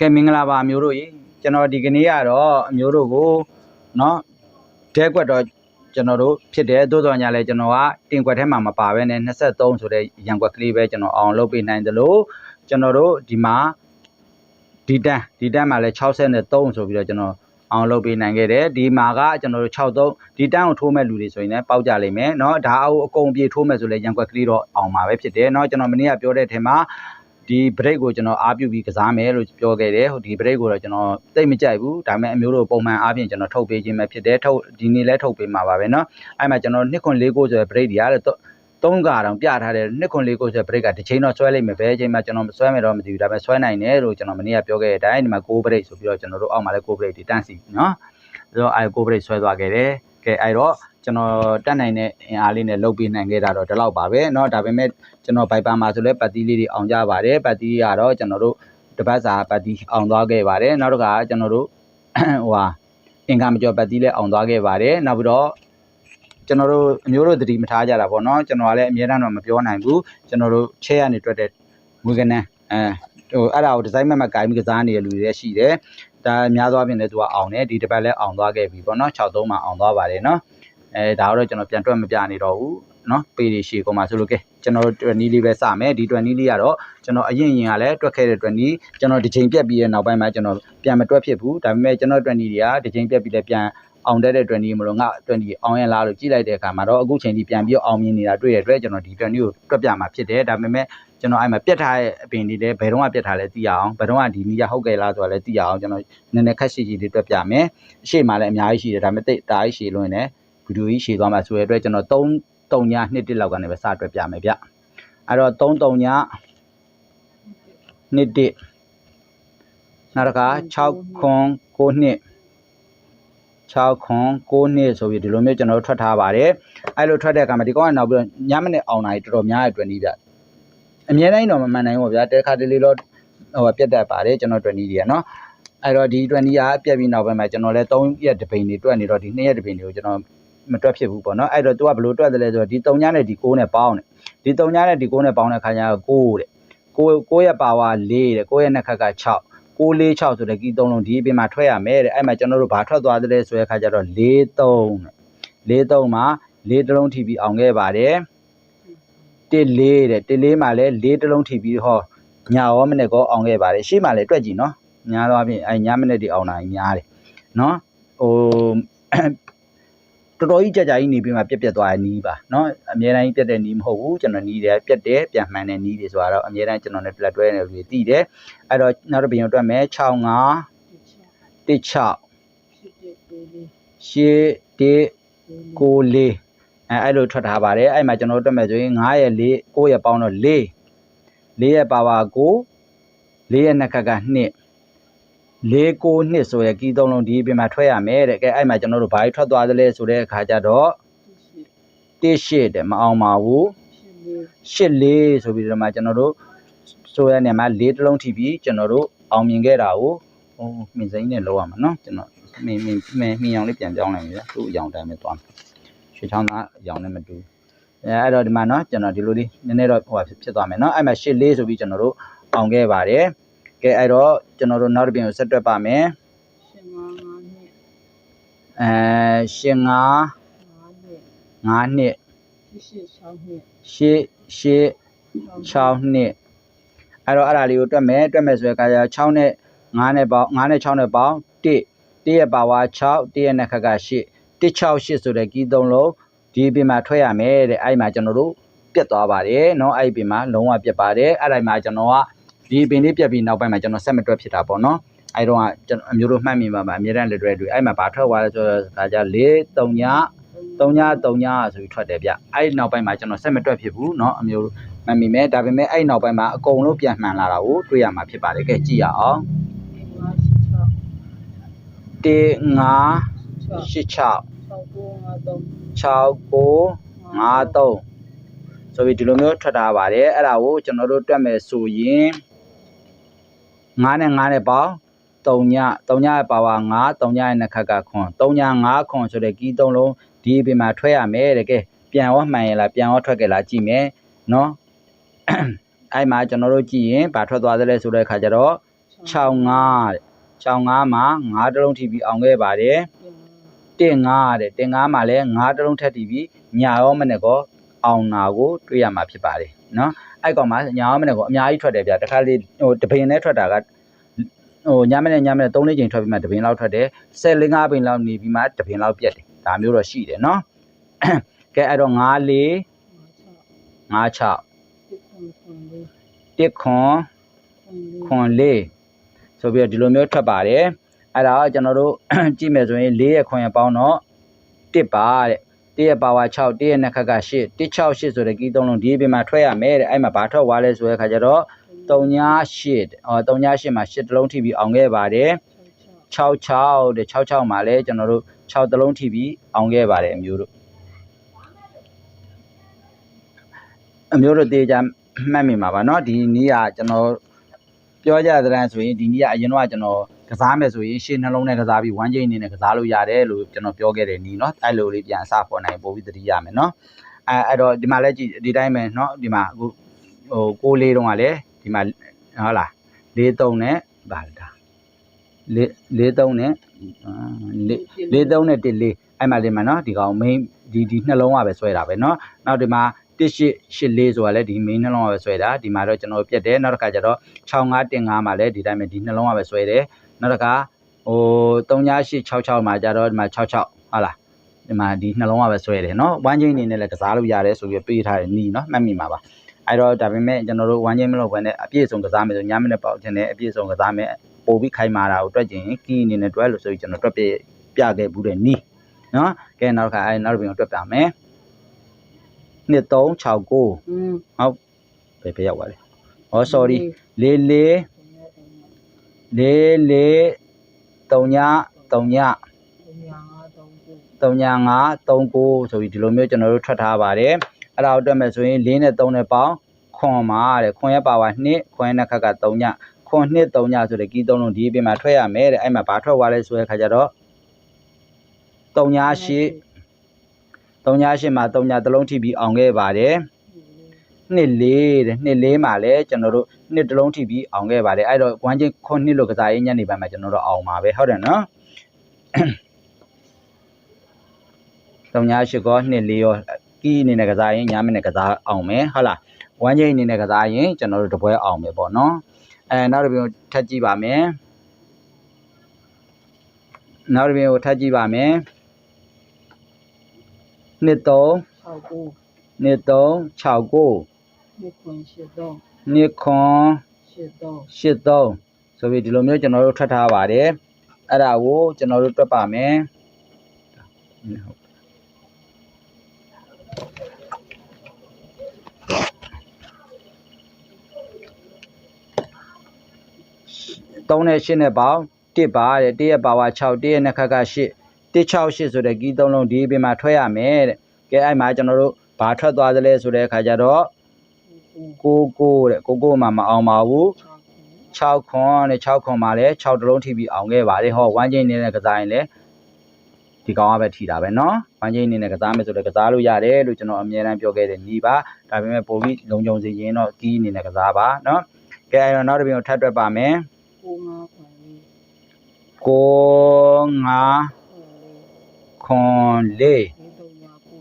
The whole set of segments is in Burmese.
ကဲမင်္ဂလာပါအမျိုးတို့ရေကျွန်တော်ဒီကနေ့ကတော့အမျိုးတို့ကိုเนาะတဲကွက်တော့ကျွန်တော်တို့ဖြစ်တယ်သို့တော်ညာလဲကျွန်တော်ကတင်ကွက်ထဲမှာမပါဘဲနဲ့23ဆိုတဲ့ရန်ကွက်ကလေးပဲကျွန်တော်အောင်လုပ်ပေးနိုင်တယ်လို့ကျွန်တော်တို့ဒီမှာဒီတန်းဒီတန်းမှာလဲ63ဆိုပြီးတော့ကျွန်တော်အောင်လုပ်ပေးနိုင်ခဲ့တယ်ဒီမှာကကျွန်တော်တို့63ဒီတန်းကိုထိုးမဲ့လူတွေဆိုရင်လည်းပေါက်ကြလိမ့်မယ်เนาะဒါအအကုန်ပြေထိုးမဲ့ဆိုလဲရန်ကွက်ကလေးတော့အောင်မှာပဲဖြစ်တယ်เนาะကျွန်တော်မနေ့ကပြောတဲ့ထဲမှာ ဒီ break ကိုကျွန်တော်အားပြုပြီးကစားမယ်လို့ပြောခဲ့တယ်ဟိုဒီ break ကိုတော့ကျွန်တော်တိတ်မကြိုက်ဘူးဒါပေမဲ့အမျိုးတို့ပုံမှန်အားဖြင့်ကျွန်တော်ထုတ်ပေးခြင်းပဲဖြစ်တယ်ထုတ်ဒီနေ့လဲထုတ်ပေးမှာပါပဲเนาะအဲ့မှာကျွန်တော်2ခွန်4ကိုဆိုရယ် break တွေရတယ်သုံးကာတောင်ပြထားတယ်2ခွန်4ကိုဆိုရယ် break ကတစ်ချိန်တော့ဆွဲလိုက်မယ်ပဲအချိန်မှာကျွန်တော်ဆွဲမယ်တော့မသိဘူးဒါပေမဲ့ဆွဲနိုင်တယ်လို့ကျွန်တော်မနေ့ကပြောခဲ့တဲ့အတိုင်းဒီမှာ6 break ဆိုပြီးတော့ကျွန်တော်တို့အောက်မှာလဲ6 break တွေတန်းစီเนาะဆိုတော့အဲ6 break ဆွဲသွားခဲ့တယ်ကဲအဲ့တော့ ကျွန်တော်တက်နိုင်တဲ့အင်အားလေးနဲ့လုပ်ပေးနိုင်ခဲ့တာတော့ဒီလောက်ပါပဲเนาะဒါပေမဲ့ကျွန်တော် Viber မှာဆိုလဲပတ်တီးလေးတွေအောင်ကြပါတယ်ပတ်တီးကတော့ကျွန်တော်တို့တပတ်စာပတ်တီးအောင်သွားခဲ့ပါတယ်နောက်တစ်ခါကျွန်တော်တို့ ဟိုဟာအင်္ဂါမကျော်ပတ်တီးလည်းအောင်သွားခဲ့ပါတယ်နောက်ပြီးတော့ကျွန်တော်တို့အမျိုးတို့သတိမထားကြတာပေါ့เนาะကျွန်တော်ကလည်းအများတန်းတော့မပြောနိုင်ဘူးကျွန်တော်တို့ချဲရနေတွက်တဲ့ငွေကနန်းအဲဟိုအဲ့ဒါကိုဒီဇိုင်းမမကိုင်းပြီးကစားနေတဲ့လူတွေလည်းရှိတယ်ဒါအများသောအားဖြင့်လည်းသူကအောင်တယ်ဒီတစ်ပတ်လည်းအောင်သွားခဲ့ပြီပေါ့เนาะ63မှာအောင်သွားပါတယ်เนาะ အဲဒါတော့ကျွန်တော်ပြန်တွက်မပြနေတော့ဘူးနော်ပေတွေရှည်ကုန်ပါဆိုလို့ကဲကျွန်တော်တို့20လေးပဲစမယ်ဒီ20လေးကတော့ကျွန်တော်အရင်ရင်ကလည်းတွက်ခဲ့တဲ့20ကျွန်တော်ဒီချိန်ပြက်ပြီးတဲ့နောက်ပိုင်းမှာကျွန်တော်ပြန်မတွက်ဖြစ်ဘူးဒါပေမဲ့ကျွန်တော်20တွေကဒီချိန်ပြက်ပြီးလည်းပြန်အောင်တက်တဲ့20မလို့ငါ20အောင်ရလားလို့ကြည့်လိုက်တဲ့အခါမှာတော့အခုချိန်ထိပြန်ပြီးအောင်မြင်နေတာတွေ့ရတဲ့အတွက်ကျွန်တော်ဒီ20ကိုတွက်ပြမှာဖြစ်တယ်ဒါပေမဲ့ကျွန်တော်အဲ့မှာပြက်ထားတဲ့အပင်လေးလည်းဘယ်တော့မှပြက်ထားလဲသိရအောင်ဘယ်တော့မှဒီမီယာဟုတ်ကဲလားဆိုတာလည်းသိရအောင်ကျွန်တော်နည်းနည်းခက်ရှိရှိလေးတွက်ပြမယ်အရှိမှလည်းအများကြီးရှိတယ်ဒါပေမဲ့တိတ်တားရှိလွန်းတယ် ဗီဒီယိုကြီးရှည်သွားမှာဆိုရတဲ့အတွက်ကျွန်တော်3 3ည2တစ်လောက်ကနေပဲစတွက်ပြမယ်ဗျအဲ့တော့3 3ည2တစ်နောက်တစ်ခါ6ခွန်9နှစ်6ခွန်9နှစ်ဆိုပြီးဒီလိုမျိုးကျွန်တော်တို့ထွက်ထားပါတယ်အဲ့လိုထွက်တဲ့အခါမှာဒီကောင်ကနောက်ပြီးတော့ညမနဲ့အောင်နိုင်တော်တော်များတဲ့အတွက်နီးဗျအများတိုင်းတော့မမှန်နိုင်ဘူးဗျာတဲခါတလေတော့ဟိုပြတ်တတ်ပါတယ်ကျွန်တော်အတွက်နီးတွေကနော်အဲ့တော့ဒီအတွက်နီးကပြက်ပြီးနောက်ပိုင်းမှာကျွန်တော်လည်း3ရက်တပိန်တွေတွက်နေတော့ဒီ2ရက်တပိန်တွေကိုကျွန်တော် မတွက်ဖြစ်ဘူးပေါ့နော်အဲ့တော့ तू ကဘယ်လိုတွက်တယ်လဲဆိုတော့ဒီ3ညနဲ့ဒီ6နဲ့ပေါင်းတယ်ဒီ3ညနဲ့ဒီ6နဲ့ပေါင်းတဲ့ခါကျတော့6တဲ့6 6ရဲ့ပါဝါ4တဲ့6ရဲ့နှစ်ခက်က6 6 4 6ဆိုတဲ့ကီ3လုံးဒီအပြင်မှာထွက်ရမယ်တဲ့အဲ့မှာကျွန်တော်တို့ဘာထွက်သွားသလဲဆိုတဲ့ခါကျတော့4 3တဲ့4 3မှာ4တစ်လုံးထိပြီးအောင်ခဲ့ပါတယ်1 4တဲ့1 4မှာလည်း4တစ်လုံးထိပြီးဟောညာရောမနဲ့ကောအောင်ခဲ့ပါတယ်ရှေ့မှာလည်းတွက်ကြည့်နော်ညာတော့အပြင်အဲညာမနဲ့ဒီအောင်တာကြီးများတယ်နော်ဟို တော်တော်ကြီးကြာကြာကြီးနေပြီးမှပြက်ပြက်သွားတဲ့နီးပါเนาะအများတိုင်းပြက်တဲ့နီးမဟုတ်ဘူးကျွန်တော်နီးတယ်ပြက်တယ်ပြန်မှန်တဲ့နီးတွေဆိုတော့အများတိုင်းကျွန်တော်နဲ့လက်တွဲနေလို့တည်တယ်အဲ့တော့နောက်တစ်ပြန်တွက်မယ်65 16 8 1 9 4အဲအဲ့လိုထွက်ထားပါတယ်အဲ့မှာကျွန်တော်တို့တွက်မယ်ဆိုရင်9ရဲ့4 9ရဲ့ပေါင်းတော့4 4ရဲ့ပါဝါ9 4ရဲ့နှစ်ခက်က2 ၄ကိုနှစ်ဆိုရယ်ကီးသုံးလုံးဒီအပြင်မှာထွက်ရမယ်တဲ့ကဲအဲ့မှာကျွန်တော်တို့ဘာကြီးထွက်သွားသလဲဆိုတဲ့အခါကျတော့တစ်ရှစ်တဲ့မအောင်ပါဘူးရှစ်လေးဆိုပြီးတော့မှကျွန်တော်တို့ဆိုရနေမှာလေးတစ်လုံးထိပြီးကျွန်တော်တို့အောင်မြင်ခဲ့တာကိုဟိုမြင်စိမ့်နဲ့လောက်ရမှာနော်ကျွန်တော်မင်းမင်းမင်းမြင်အောင်လေးပြန်ပြောင်းလိုက်ပြီဗျာသူ့အယောင်တိုင်းပဲသွားမယ်ရွှေချောင်းသားအယောင်နဲ့မတူအဲအဲ့တော့ဒီမှာနော်ကျွန်တော်ဒီလိုလေးနည်းနည်းတော့ဟိုဖြစ်သွားမယ်နော်အဲ့မှာရှစ်လေးဆိုပြီးကျွန်တော်တို့အောင်ခဲ့ပါတယ် ကဲအဲ့တော့ကျွန်တော်တို့နောက်တစ်ပြင်ကိုဆက်တွက်ပါမယ်အဲရှင်ငါ9နှစ်ရှစ်ရှစ်6နှစ်အဲ့တော့အဲ့ဒါလေးကိုတွက်မယ်တွက်မယ်ဆိုတဲ့အခါကျ6နဲ့9နဲ့ပေါင်း9နဲ့6နဲ့ပေါင်း1 1ရဲ့ပါဝါ6 1ရဲ့နှစ်ခက်က8 168ဆိုတဲ့ကီးသုံးလုံးဒီပြင်မှာထွက်ရမယ်တဲ့အဲ့မှာကျွန်တော်တို့ပြတ်သွားပါတယ်เนาะအဲ့ဒီပြင်မှာလုံးဝပြတ်ပါတယ်အဲ့ဒါမှာကျွန်တော်က ဒီပင်လေးပြက်ပြီးနောက်ပိုင်းမှာကျွန်တော်ဆက်မတွက်ဖြစ်တာပေါ့နော်အဲတော့ကကျွန်တော်အမျိုးတို့မှတ်မိပါမှာအမြဲတမ်းလက်တွဲတွေ့အဲ့မှာဘာထွက်သွားလဲဆိုတော့ဒါကြ4 3ည3ည3ညဆိုပြီးထွက်တယ်ဗျအဲ့ဒီနောက်ပိုင်းမှာကျွန်တော်ဆက်မတွက်ဖြစ်ဘူးเนาะအမျိုးမှတ်မိမယ်ဒါပေမဲ့အဲ့ဒီနောက်ပိုင်းမှာအကုန်လုံးပြန်မှန်လာတာကိုတွေ့ရမှာဖြစ်ပါတယ်ကဲကြည့်ရအောင်1 5 8 6 6 9 53ဆိုပြီးဒီလိုမျိုးထွက်ထားပါတယ်အဲ့ဒါကိုကျွန်တော်တို့တွက်မယ်ဆိုရင် 9နဲ့9နဲ့ပေါင်း3ည3ညရဲ့ပါဝါ9 3ညရဲ့နှစ်ခက်ကခွန်3ည9ခွန်ဆိုတဲ့ကီး3လုံးဒီအပြင်မှာထွက်ရမယ်တဲ့ကဲပြန်ရောမှန်ရလားပြန်ရောထွက်ကြလားကြည့်မယ်နော်အဲ့မှာကျွန်တော်တို့ကြည့်ရင်ဘာထွက်သွားသလဲဆိုတဲ့အခါကျတော့65တဲ့65မှာ9တလုံးထိပြီးအောင်ခဲ့ပါတယ်တင်5တဲ့တင်5မှာလည်း9တလုံးထပ်တီးပြီးညာရောမနဲ့ကောအောင်နာကိုတွေ့ရမှာဖြစ်ပါတယ်နော် အဲ့ကောင်မှာညာရောမနဲ့ကောအများကြီးထွက်တယ်ဗျတခါလေဟိုတပင်နဲ့ထွက်တာကဟိုညမနဲ့ညမနဲ့3လေးချိန်ထွက်ပြီးမှတပင်လောက်ထွက်တယ်10လေး5ပင်လောက်နေပြီးမှတပင်လောက်ပြတ်တယ်ဒါမျိုးတော့ရှိတယ်နော်ကဲအဲ့တော့5 4 5 6တစ်ခွန်ခွန်လေးဆိုပြီးတော့ဒီလိုမျိုးထွက်ပါတယ်အဲ့ဒါကကျွန်တော်တို့ကြည့်မယ်ဆိုရင်၄ရခွန်ရပေါင်းတော့တစ်ပါတဲ့ တစ်ရပါဝါ6တစ်ရနှစ်ခက်က8 168ဆိုတဲ့ကီးသုံးလုံးဒီပြင်မှာထွက်ရမယ်တဲ့အဲ့မှာဘာထွက်သွားလဲဆိုတဲ့ခါကျတော့38အော်38မှာ8တလုံးထိပြီးအောင်ခဲ့ပါတယ်66တဲ့66မှာလည်းကျွန်တော်တို့6တလုံးထိပြီးအောင်ခဲ့ပါတယ်အမျိုးတို့အမျိုးတို့တေးကြမှတ်မိမှာပါเนาะဒီနီးကကျွန်တော်ပြောကြတဲ့ဆိုရင်ဒီနီးကအရင်တော့ကျွန်တော် ကစားမယ်ဆိုရင်ရှေ့နှလုံးနဲ့ကစားပြီး1ချိန်အနေနဲ့ကစားလို့ရတယ်လို့ကျွန်တော်ပြောခဲ့တယ်နီးနော်အဲ့လိုလေးပြန်အစပေါ်နိုင်ပို့ပြီးသတိရမယ်နော်အဲအဲ့တော့ဒီမှာလည်းကြည့်ဒီတိုင်းပဲနော်ဒီမှာအခုဟိုကိုလေးတုန်းကလည်းဒီမှာဟုတ်လားလေးသုံးနဲ့ဗာဒါလေးလေးသုံးနဲ့လေးလေးသုံးနဲ့တစ်လေးအဲ့မှာလေးမှာနော်ဒီကောင် main ဒီဒီနှလုံးကပဲဆွဲတာပဲနော်နောက်ဒီမှာတစ်ရှိရှစ်လေးဆိုတာလည်းဒီ main နှလုံးကပဲဆွဲတာဒီမှာတော့ကျွန်တော်ပြက်တယ်နောက်တစ်ခါကျတော့6515မှာလည်းဒီတိုင်းပဲဒီနှလုံးကပဲဆွဲတယ် နောက်တစ်ခါဟို3866မှာကျတော့ဒီမှာ66ဟုတ်လားဒီမှာဒီနှလုံးကပဲဆွဲတယ်เนาะ1 chain အနေနဲ့လည်းကစားလို့ရတယ်ဆိုပြီးပေးထားတယ်နီးเนาะမှတ်မိမှာပါအဲ့တော့ဒါပေမဲ့ကျွန်တော်တို့1 chain မလုပ်ဘဲနဲ့အပြည့်စုံကစားမယ်ဆိုညမနဲ့ပေါက်ခြင်းနဲ့အပြည့်စုံကစားမယ်ပို့ပြီးခိုင်းမာတာကိုတွက်ကျင်ကီးအနေနဲ့တွက်လို့ဆိုပြီးကျွန်တော်တွက်ပြပြခဲ့ဘူးတဲ့နီးနော်ကဲနောက်တစ်ခါအဲနောက်တစ်ပြင်ကိုတွက်ပြမယ်2369 อืม ဟုတ်ဘယ်ဘယ်ရောက်ပါလဲဟော sorry လေးလေးလေးလေး3ည3ည3 5 3 9 3939ဆိုပြီးဒီလိုမျိုးကျွန်တော်တို့ထွက်ထားပါတယ်အဲ့ဒါကိုတွက်မယ်ဆိုရင်4နဲ့3နဲ့ပေါင်းခွန်ပါတဲ့ခွန်ရဲ့ပါဝါ2ခွန်ရဲ့နှစ်ခက်က3ညခွန်2 3ညဆိုတဲ့ကီးသုံးလုံးဒီအပြင်မှာထွက်ရမယ်တဲ့အဲ့မှာဘာထွက်သွားလဲဆိုတဲ့ခါကျတော့3ညရှိ3ညရှိမှာ3ညတစ်လုံးထိပြီးအောင်ခဲ့ပါတယ်နှစ်လေးတဲ့နှစ်လေးမှာလည်းကျွန်တော်တို့ နှစ်တစ်လုံးထိပြီးအောင်ခဲ့ပါတယ်အဲ့တော့ကွမ်းချင်းခွန်နှစ်လို့ကစားရေးညနေပိုင်းမှာကျွန်တော်တို့အောင်ပါပဲဟုတ်တယ်နော်တုံညာရှိကောနှစ်လေးရောကီးအနေနဲ့ကစားရင်ညမနဲ့ကစားအောင်မယ်ဟုတ်လားဝမ်းချင်းအနေနဲ့ကစားရင်ကျွန်တော်တို့တပွဲအောင်မယ်ပေါ့နော်အဲနောက်တစ်ပြင်ကိုထပ်ကြည့်ပါမယ်နောက်တစ်ပြင်ကိုထပ်ကြည့်ပါမယ်နှစ်3 6 9နှစ်3 6 9 နှစ်ခွန်8တော့နှစ်ခွန်8တော့83ဆိုပြီးဒီလိုမျိုးကျွန်တော်တို့ထွက်ထားပါတယ်အဲ့ဒါကိုကျွန်တော်တို့တွက်ပါမယ်3နဲ့8နဲ့ပေါင်း1ပါတဲ့1ရဲ့ပါဝါ6 1ရဲ့နှစ်ခက်က8 168ဆိုတဲ့ကီးသုံးလုံးဒီအပြင်မှာထွက်ရမယ်တဲ့ကဲအဲ့မှာကျွန်တော်တို့ဘာထွက်သွားသလဲဆိုတဲ့အခါကျတော့ 9 99တဲ့99မှာမအောင်ပါဘူး 6 6ခွန်နဲ့6ခွန်မှာလည်း6တလုံးထိပြီးအောင်ခဲ့ပါတယ်ဟော1ချိန်နေတဲ့ကစားရင်လည်းဒီကောင်ကပဲထိတာပဲเนาะ1ချိန်နေတဲ့ကစားမယ်ဆိုတော့ကစားလို့ရတယ်လို့ကျွန်တော်အမြဲတမ်းပြောခဲ့တယ်ညီပါဒါပေမဲ့ပိုပြီးလုံခြုံစေရင်တော့ကီးအနေနဲ့ကစားပါเนาะကဲအဲ့တော့နောက်တစ်ပြင်ကိုထပ်တွက်ပါမယ် 9 5ခွန်လေး 9 5ခွန်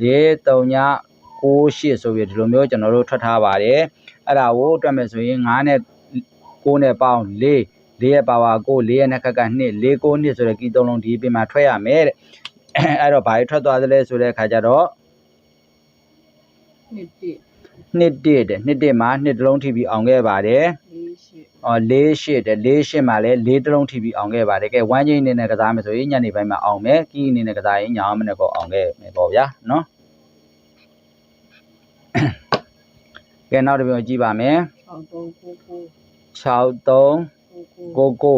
လေး 4 3 9 8 439ဆိုပြီးဒီလိုမျိုးကျွန်တော်တို့ထွက်ထားပါတယ်အဲ့ဒါကိုတွက်မယ်ဆိုရင်9နဲ့9နဲ့ပေါင်း4 4ရဲ့ပါဝါ9 4ရဲ့နှစ်ခက်က2 4 9နှစ်ဆိုတဲ့ကီးသုံးလုံးဒီပြင်မှာထွက်ရမယ်တဲ့အဲ့တော့ဘာတွေထွက်သွားသလဲဆိုတဲ့အခါကျတော့နှစ်1နှစ်1တဲ့နှစ်1မှာနှစ်တစ်လုံးထိပြီးအောင်ခဲ့ပါတယ်4အော်၄၈တဲ့၄၈မှာလည်း၄တစ်လုံးထိပြီးအောင်ခဲ့ပါတယ်ကဲ1ချိန်အနေနဲ့ကစားမယ်ဆိုရင်ညနေပိုင်းမှာအောင်မယ်ကီးအနေနဲ့ကစားရင်ညမနေ့ကောအောင်ခဲ့မယ်ပေါ့ဗျာနော် ကဲနောက်တစ်ပြန်ကြည့်ပါမယ်6 3 9 63 9 9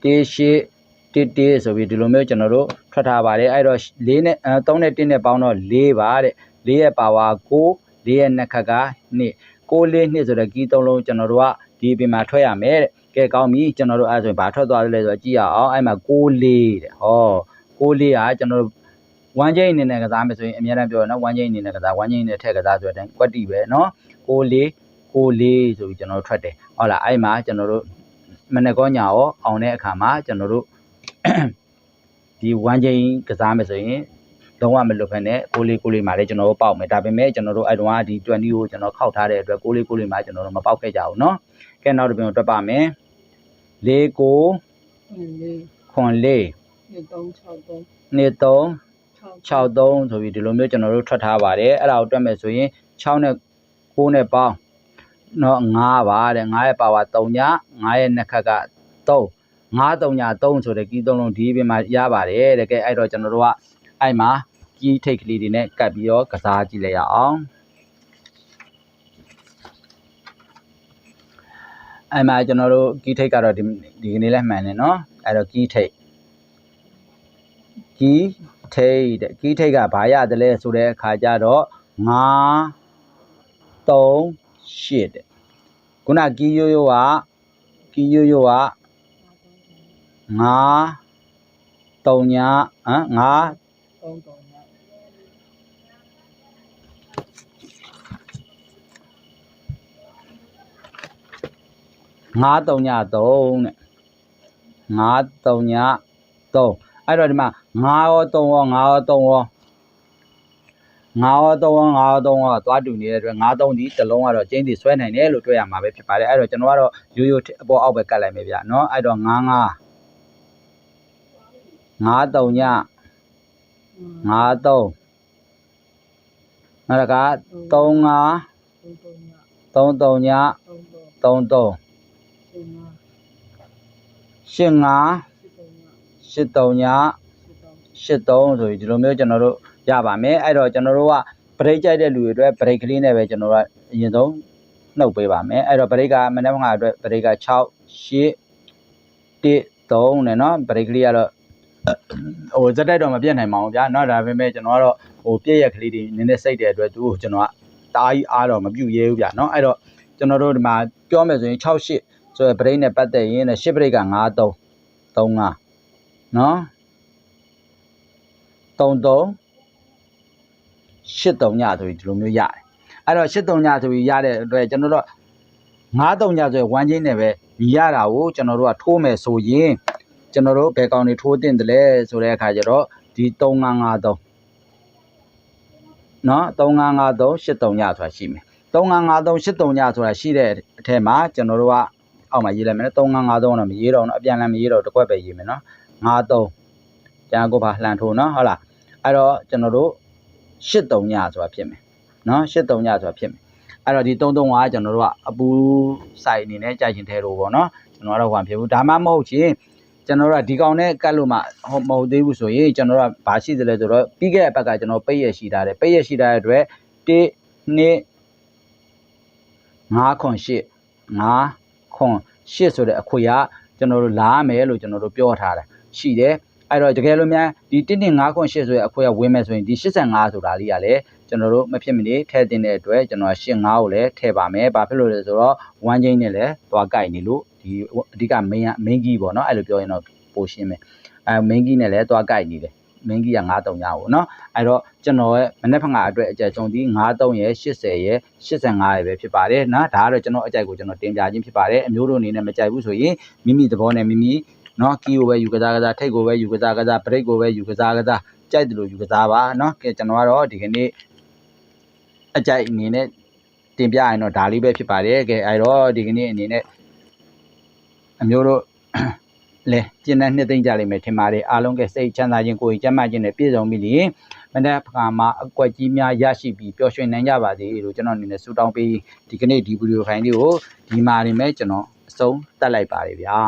99 1 8 1 1 8 1 1ဆိုပြီးဒီလိုမျိုးကျွန်တော်တို့ထွက်ထားပါတယ်အဲ့တော့၄နဲ့အဲ3နဲ့1နဲ့ပေါင်းတော့၄ပါတဲ့၄ရဲ့ပါဝါ9၄ရဲ့နှစ်ခက်က2 6လေး2ဆိုတော့ကီးသုံးလုံးကျွန်တော်တို့ကဒီအပြင်မှာထွက်ရမယ်တဲ့ကဲကောင်းပြီကျွန်တော်တို့အဲ့ဒါဆိုရင်ဘာထွက်သွားသလဲဆိုတော့ကြည့်ရအောင်အဲ့မှာ6လေးတဲ့ဟော6လေးကကျွန်တော်တို့ ဝမ်းချင်းအနေနဲ့ကစားမယ်ဆိုရင်အများအားပြောရနော်ဝမ်းချင်းအနေနဲ့ကစားဝမ်းချင်းအနေနဲ့ထည့်ကစားဆိုတဲ့အတိုင်းကွက်တီပဲနော်6လေး ကိုလေးဆိုပြီးကျွန်တော်တို့ထွက်တယ်ဟုတ်လားအဲ့မှာကျွန်တော်တို့မနေ့ကောညာရောအောင်တဲ့အခါမှာကျွန်တော်တို့ ဒီဝမ်းချင်းကစားမယ်ဆိုရင်လုံးဝမလွတ်ဖက်နဲ့ကိုလေးကိုလေးမှာလည်းကျွန်တော်တို့ပေါက်မယ်ဒါပေမဲ့ကျွန်တော်တို့အဲ့တုန်းကဒီ20ကိုကျွန်တော်ခောက်ထားတဲ့အတွက်ကိုလေးကိုလေးမှာကျွန်တော်တို့မပေါက်ခဲ့ကြဘူးเนาะကဲနောက်တစ်ပြန်တွက်ပါမယ်၄ကို လေး ခွန်လေး နှစ်သုံး6သုံး နှစ်3 6 63ဆိုပြီးဒီလိုမျိုးကျွန်တော်တို့ထွက်ထားပါတယ်အဲ့ဒါကိုတွက်မယ်ဆိုရင်6နဲ့9နဲ့ပေါင်းတော့9ပါတဲ့9ရဲ့ပါဝါ3ည9ရဲ့နှစ်ခက်က3 9 3ည3ဆိုတဲ့ကီးသုံးလုံးဒီပြင်မှာရပါတယ်တဲ့ကဲအဲ့တော့ကျွန်တော်တို့ကအဲ့မှာကီးထိတ်ကလေးတွေနဲ့ကတ်ပြီးတော့ကစားကြည့်လိုက်ရအောင်အဲ့မှာကျွန်တော်တို့ကီးထိတ်ကတော့ဒီဒီကနေ့လဲမှန်တယ်နော်အဲ့တော့ကီးထိတ်ကီး ထိတ်တဲ့ကီးထိတ်ကဘာရတယ်လဲဆိုတဲ့အခါကျတော့9 3 8တဲ့ခုနကီးရိုးရိုးကကီးရိုးရိုးက9 3ညဟမ်9သုံးသုံးည9 3ည3တဲ့9 3ည3အဲ့တော့ဒီမှာ ငါရောသုံးရောငါရောသုံးရောငါရောသုံးရောငါရောသုံးရောသွားတူနေတဲ့အတွက်ငါသုံးဒီတစ်လုံးကတော့ကျင်းစီဆွဲနိုင်တယ်လို့တွေ့ရမှာပဲဖြစ်ပါတယ်အဲ့တော့ကျွန်တော်ကတော့ရိုးရိုးအပေါ်အောက်ပဲကတ်လိုက်မယ်ဗျနော်အဲ့တော့ငါငါငါသုံးညငါသုံးနောက်ကသုံးငါသုံးသုံးညသုံးသုံးရှင်းငါရှင်းသုံးည 8 3ည ရှစ်သုံး 8 3ဆိုပြီးဒီလိုမျိုးကျွန်တော်တို့ရပါမယ်အဲ့တော့ကျွန်တော်တို့ကဘရိတ်ကြိုက်တဲ့လူတွေအတွက်ဘရိတ်ကလေးနဲ့ပဲကျွန်တော်တို့ကအရင်ဆုံးနှုတ်ပေးပါမယ်အဲ့တော့ဘရိတ်ကမနေ့ကအတွက်ဘရိတ်က6 8 1 3နဲ့เนาะဘရိတ်ကလေးကတော့ဟိုဇက်တိုက်တော့မပြတ်နိုင်ပါဘူးဗျာเนาะဒါပေမဲ့ကျွန်တော်ကတော့ဟိုပြည့်ရက်ကလေးတွေနည်းနည်းစိတ်တဲ့အတွက်သူ့ကိုကျွန်တော်ကတားကြီးအားတော့မပြုတ်ရဲဘူးဗျာเนาะအဲ့တော့ကျွန်တော်တို့ဒီမှာပြောမယ်ဆိုရင်6 8ဆိုရယ်ဘရိတ်နဲ့ပတ်သက်ရင်လည်း10ဘရိတ်က9 3 3 5เนาะ 3 3 83ညဆိုပြီးဒီလိုမျိုးရတယ်အဲ့တော့83ညဆိုပြီးရတဲ့အတွက်ကျွန်တော်တို့93ညဆိုရင်ဝမ်းချင်းနဲ့ပဲညီရတာကိုကျွန်တော်တို့ကထိုးမယ်ဆိုရင်ကျွန်တော်တို့ဘယ်ကောင်တွေထိုးတင်တယ်လဲဆိုတဲ့အခါကျတော့ဒီ3553နော်3553 83ညဆိုတာရှိမယ်3553 83ညဆိုတာရှိတဲ့အထက်မှာကျွန်တော်တို့ကအောက်မှာရေးလိုက်မယ်နော်3553တော့မရေးတော့ဘူးနော်အပြန်လည်မရေးတော့တစ်ခွက်ပဲရေးမယ်နော်53ကျန်ကိုပါလှန်ထိုးနော်ဟုတ်လား အဲ့တော့ကျွန်တော်တို့83ညဆိုတာဖြစ်မယ်နော်83ညဆိုတာဖြစ်မယ်အဲ့တော့ဒီ33ကကျွန်တော်တို့ကအပူစိုက်အနေနဲ့ကြာချင်သေးလို့ပေါ့နော်ကျွန်တော်ကတော့ဟိုဖြစ်ဘူးဒါမှမဟုတ်ချင်းကျွန်တော်တို့ကဒီကောင်နဲ့ကတ်လို့မှဟိုမဟုတ်သေးဘူးဆိုရင်ကျွန်တော်တို့ကဘာရှိသလဲဆိုတော့ပြီးခဲ့တဲ့ဘက်ကကျွန်တော်ပိတ်ရရှိထားတယ်ပိတ်ရရှိထားတဲ့အတွက်1 2 5ခွန်8 5ခွန်8ဆိုတဲ့အခွေကကျွန်တော်တို့လာရမယ်လို့ကျွန်တော်တို့ပြောထားတာရှိတယ် အဲ့တော့တကယ်လို့များဒီ1 1 5ခွန်8ဆိုတဲ့အခွေကဝင်မယ်ဆိုရင်ဒီ85ဆိုတာလေးကလည်းကျွန်တော်တို့မဖြစ်မနေထည့်တင်တဲ့အတွက်ကျွန်တော်85ကိုလည်းထည့်ပါမယ်။ဘာဖြစ်လို့လဲဆိုတော့1ချင်းနဲ့လည်းသွားကြိုက်နေလို့ဒီအဓိက main က main key ပေါ့နော်အဲ့လိုပြောရင်တော့ပိုရှင်းမယ်။အဲ main key နဲ့လည်းသွားကြိုက်နေတယ်။ main key က93ညပေါ့နော်။အဲ့တော့ကျွန်တော်ရဲ့မနေ့ဖက်ကအတွက်အကြိုက်ဆုံးဒီ93ရဲ့80ရဲ့85ရဲ့ပဲဖြစ်ပါတယ်နော်။ဒါကတော့ကျွန်တော်အကြိုက်ကိုကျွန်တော်တင်ပြခြင်းဖြစ်ပါတယ်။အမျိုးတို့အနေနဲ့မကြိုက်ဘူးဆိုရင်မိမိသဘောနဲ့မိမိ နော်ကီကိုပဲယူကစားကစားထိတ်ကိုပဲယူကစားကစားဘရိတ်ကိုပဲယူကစားကစားကြိုက်တယ်လို့ယူကစားပါနော်ကဲကျွန်တော်ကတော့ဒီကနေ့အကြိုက်အနေနဲ့တင်ပြရင်တော့ဒါလေးပဲဖြစ်ပါတယ်ကဲအဲတော့ဒီကနေ့အနေနဲ့အမျိုးတို့လဲကျင်းတဲ့နှစ်သိမ့်ကြလိမ့်မယ်ထင်ပါတယ်အားလုံးကစိတ်ချမ်းသာခြင်းကိုယ်ကျမ်းမာခြင်းနဲ့ပြည့်စုံပြီလေမနေ့ဖခါမှာအကွက်ကြီးများရရှိပြီးပျော်ရွှင်နိုင်ကြပါစေလို့ကျွန်တော်အနေနဲ့ဆုတောင်းပေးဒီကနေ့ဒီဗီဒီယိုဖိုင်လေးကိုဒီမှာနေမဲ့ကျွန်တော်အဆုံးတက်လိုက်ပါတယ်ဗျာ